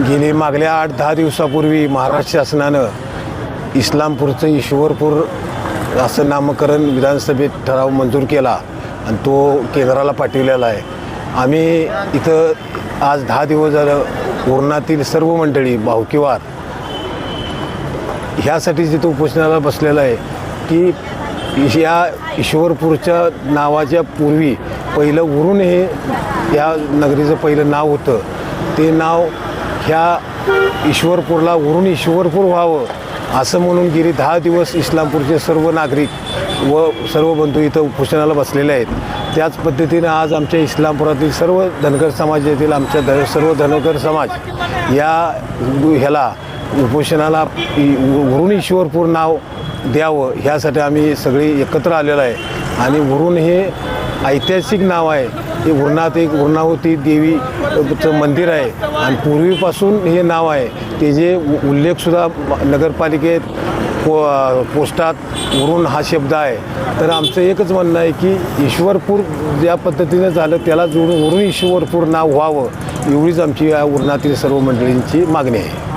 गेली मागल्या आठ दहा दिवसापूर्वी महाराष्ट्र शासनानं इस्लामपूरचं ईश्वरपूर असं नामकरण विधानसभेत ठराव मंजूर केला आणि तो केंद्राला पाठवलेला आहे. आम्ही इथं आज दहा दिवस झालं उरणातील सर्व मंडळी भावकीवार ह्यासाठी जिथं उपोषणाला बसलेलं आहे की या ईश्वरपूरच्या नावाच्या पूर्वी पहिलं उरून हे या नगरीचं पहिलं नाव होतं. ते नाव ह्या ईश्वरपूरला उरून ईश्वरपूर व्हावं असं म्हणून गेली दहा दिवस इस्लामपूरचे सर्व नागरिक व सर्व बंधू इथं उपोषणाला बसलेले आहेत. त्याच पद्धतीनं आज आमच्या इस्लामपुरातील सर्व धनगर समाजातील आमच्या ध सर्व धनगर समाज या ह्याला उपोषणाला वरून वरुण ईश्वरपूर नाव द्यावं ह्यासाठी आम्ही सगळे एकत्र आलेलो आहे. आणि वरुण हे ऐतिहासिक नाव आहे. हे उरणात एक उर्णावती देवीचं मंदिर आहे. आणि पूर्वीपासून हे नाव आहे. ते जे उल्लेखसुद्धा नगरपालिकेत पो पोस्टात वरून हा शब्द आहे. तर आमचं एकच म्हणणं आहे की ईश्वरपूर ज्या पद्धतीनं झालं त्याला जोडून वरून ईश्वरपूर नाव व्हावं एवढीच आमची या उरणातील सर्व मंडळींची मागणी आहे.